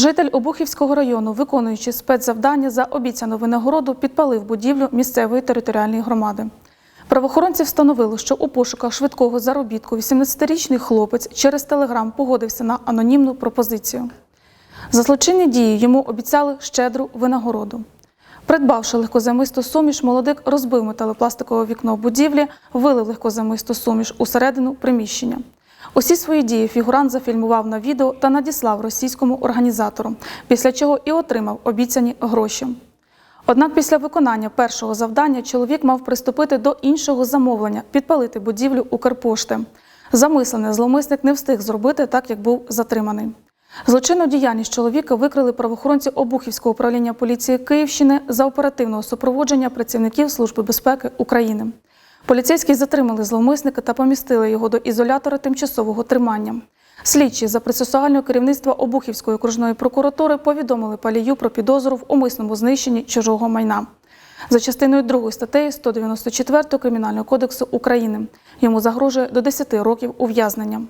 Житель Обухівського району, виконуючи спецзавдання за обіцяну винагороду, підпалив будівлю місцевої територіальної громади. Правоохоронці встановили, що у пошуках швидкого заробітку 18-річний хлопець через телеграм погодився на анонімну пропозицію. За злочинні дії йому обіцяли щедру винагороду. Придбавши легкозамисту суміш, молодик розбив металопластикове вікно будівлі, вилив легкозамисту суміш усередину приміщення. Усі свої дії фігурант зафільмував на відео та надіслав російському організатору, після чого і отримав обіцяні гроші. Однак після виконання першого завдання чоловік мав приступити до іншого замовлення підпалити будівлю Укрпошти. Замислене зловмисник не встиг зробити так, як був затриманий. Злочинну діяльність чоловіка викрили правоохоронці Обухівського управління поліції Київщини за оперативного супроводження працівників Служби безпеки України. Поліцейські затримали зловмисника та помістили його до ізолятора тимчасового тримання. Слідчі за процесуального керівництва Обухівської окружної прокуратури повідомили палію про підозру в умисному знищенні чужого майна. За частиною 2 статті 194 Кримінального кодексу України йому загрожує до 10 років ув'язнення.